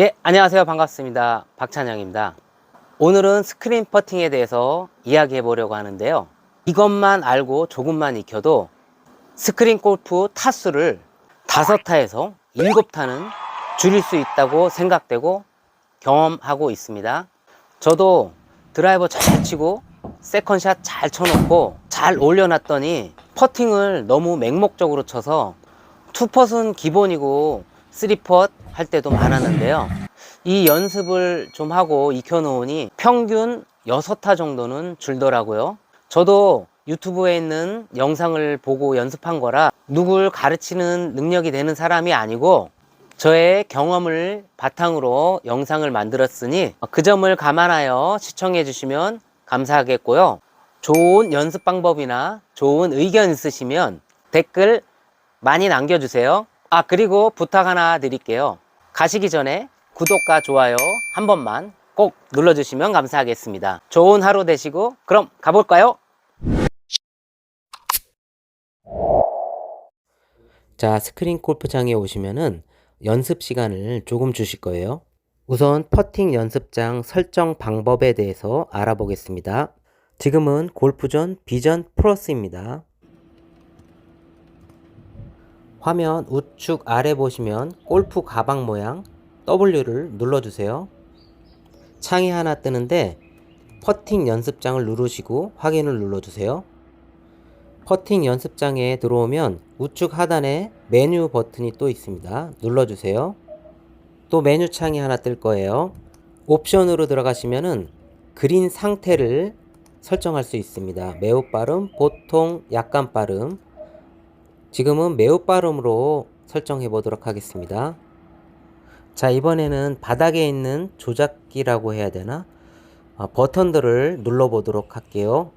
예, 안녕하세요. 반갑습니다. 박찬영입니다. 오늘은 스크린 퍼팅에 대해서 이야기해 보려고 하는데요. 이것만 알고 조금만 익혀도 스크린 골프 타수를 다섯 타에서 일곱 타는 줄일 수 있다고 생각되고 경험하고 있습니다. 저도 드라이버 잘 치고 세컨샷 잘 쳐놓고 잘 올려놨더니 퍼팅을 너무 맹목적으로 쳐서 투퍼는 기본이고 쓰리퍼 할 때도 많았는데요. 이 연습을 좀 하고 익혀놓으니 평균 6타 정도는 줄더라고요. 저도 유튜브에 있는 영상을 보고 연습한 거라 누굴 가르치는 능력이 되는 사람이 아니고 저의 경험을 바탕으로 영상을 만들었으니 그 점을 감안하여 시청해 주시면 감사하겠고요. 좋은 연습 방법이나 좋은 의견 있으시면 댓글 많이 남겨주세요. 아, 그리고 부탁 하나 드릴게요. 가시기 전에 구독과 좋아요 한 번만 꼭 눌러주시면 감사하겠습니다. 좋은 하루 되시고, 그럼 가볼까요? 자, 스크린 골프장에 오시면은 연습 시간을 조금 주실 거예요. 우선 퍼팅 연습장 설정 방법에 대해서 알아보겠습니다. 지금은 골프존 비전 플러스입니다. 화면 우측 아래 보시면 골프 가방 모양 W를 눌러주세요. 창이 하나 뜨는데 퍼팅 연습장을 누르시고 확인을 눌러주세요. 퍼팅 연습장에 들어오면 우측 하단에 메뉴 버튼이 또 있습니다. 눌러주세요. 또 메뉴 창이 하나 뜰 거예요. 옵션으로 들어가시면은 그린 상태를 설정할 수 있습니다. 매우 빠름, 보통, 약간 빠름. 지금은 매우 빠름으로 설정해 보도록 하겠습니다. 자, 이번에는 바닥에 있는 조작기라고 해야 되나? 아, 버튼들을 눌러 보도록 할게요.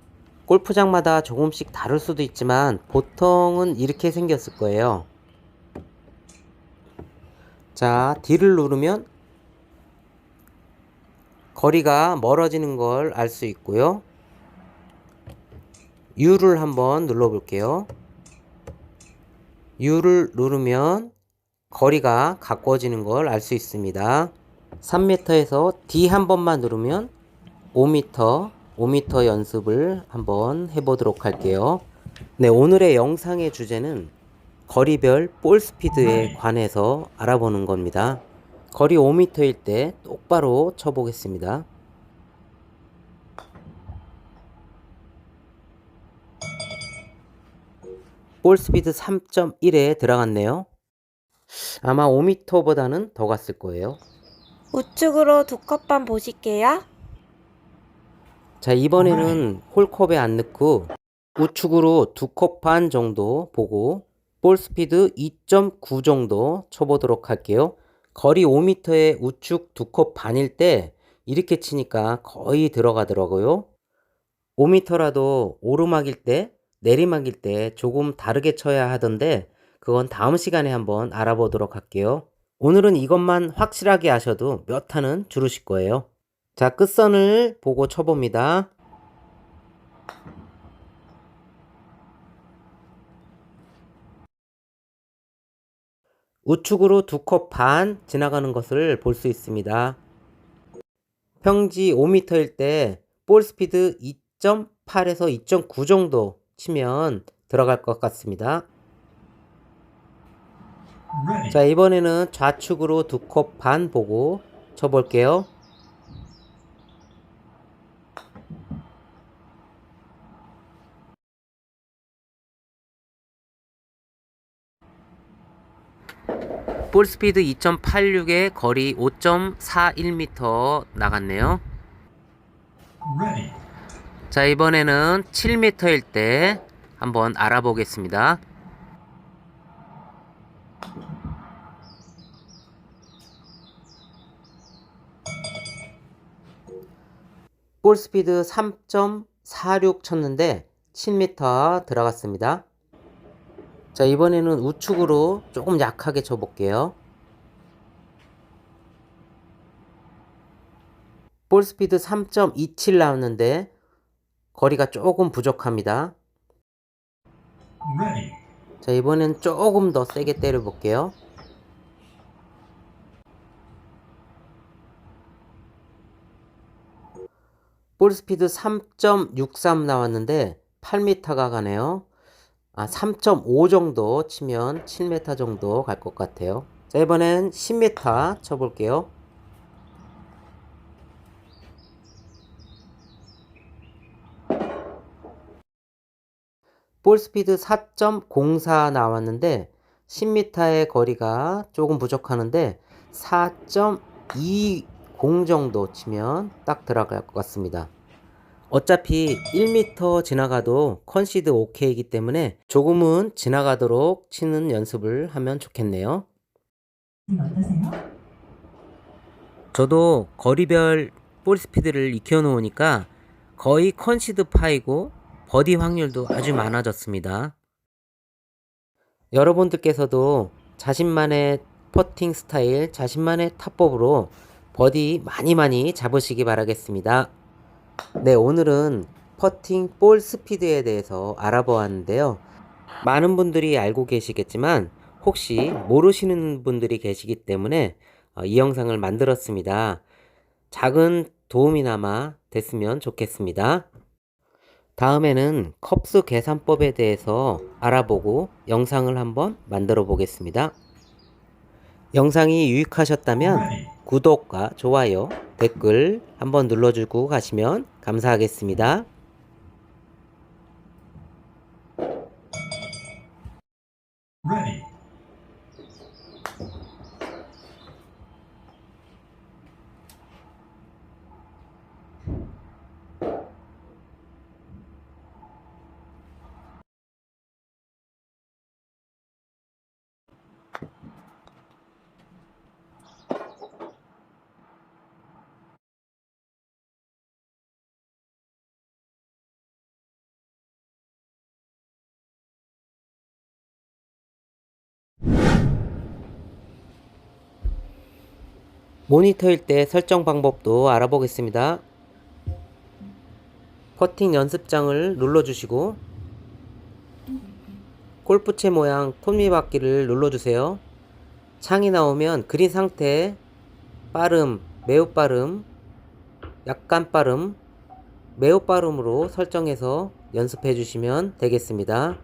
골프장마다 조금씩 다를 수도 있지만 보통은 이렇게 생겼을 거예요. 자, D를 누르면 거리가 멀어지는 걸 알 수 있고요. U를 한번 눌러 볼게요. U를 누르면 거리가 가까워지는 걸 알 수 있습니다. 3m에서 D 한 번만 누르면 5m, 5m 연습을 한번 해보도록 할게요. 네, 오늘의 영상의 주제는 거리별 볼 스피드에 관해서 알아보는 겁니다. 거리 5m일 때 똑바로 쳐보겠습니다. 볼 스피드 3.1에 들어갔네요. 아마 5m보다는 더 갔을 거예요. 우측으로 두 컵만 보실게요. 자, 이번에는 홀컵에 안 넣고 우측으로 두 컵 반 정도 보고 볼 스피드 2.9 정도 쳐보도록 할게요. 거리 5m에 우측 두 컵 반일 때 이렇게 치니까 거의 들어가더라고요. 5m라도 오르막일 때, 내리막일 때 조금 다르게 쳐야 하던데 그건 다음 시간에 한번 알아보도록 할게요. 오늘은 이것만 확실하게 하셔도 몇 타는 줄으실 거예요. 자, 끝선을 보고 쳐봅니다. 우측으로 두 컵 반 지나가는 것을 볼 수 있습니다. 평지 5m일 때 볼 스피드 2.8에서 2.9 정도 치면 들어갈 것 같습니다. 자, 이번에는 좌측으로 두 컵 반 보고 쳐볼게요. 볼 스피드 2.86에 거리 5.41m 나갔네요. 자, 이번에는 7m일 때 한번 알아보겠습니다. 볼 스피드 3.46 쳤는데 7m 들어갔습니다. 자, 이번에는 우측으로 조금 약하게 쳐볼게요. 볼 스피드 3.27 나왔는데 거리가 조금 부족합니다. 자, 이번엔 조금 더 세게 때려 볼게요. 볼 스피드 3.63 나왔는데 8m가 가네요. 아, 3.5 정도 치면 7m 정도 갈 것 같아요. 자, 이번엔 10m 쳐볼게요. 볼 스피드 4.04 나왔는데 10m의 거리가 조금 부족하는데 4.20 정도 치면 딱 들어갈 것 같습니다. 어차피 1m 지나가도 컨시드 오케이이기 때문에 조금은 지나가도록 치는 연습을 하면 좋겠네요. 어떠세요? 저도 거리별 볼 스피드를 익혀 놓으니까 거의 컨시드 파이고 버디 확률도 아주 많아졌습니다. 여러분들께서도 자신만의 퍼팅 스타일, 자신만의 타법으로 버디 많이 많이 잡으시기 바라겠습니다. 네, 오늘은 퍼팅 볼 스피드에 대해서 알아보았는데요. 많은 분들이 알고 계시겠지만 혹시 모르시는 분들이 계시기 때문에 어, 이 영상을 만들었습니다. 작은 도움이나마 됐으면 좋겠습니다. 다음에는 컵스 계산법에 대해서 알아보고 영상을 한번 만들어 보겠습니다. 영상이 유익하셨다면 구독과 좋아요, 댓글 한번 눌러주고 가시면 감사하겠습니다. 모니터일 때 설정 방법도 알아보겠습니다. 퍼팅 연습장을 눌러주시고 골프채 모양 톱니바퀴를 눌러주세요. 창이 나오면 그린 상태, 빠름, 매우 빠름, 약간 빠름, 매우 빠름으로 설정해서 연습해 주시면 되겠습니다.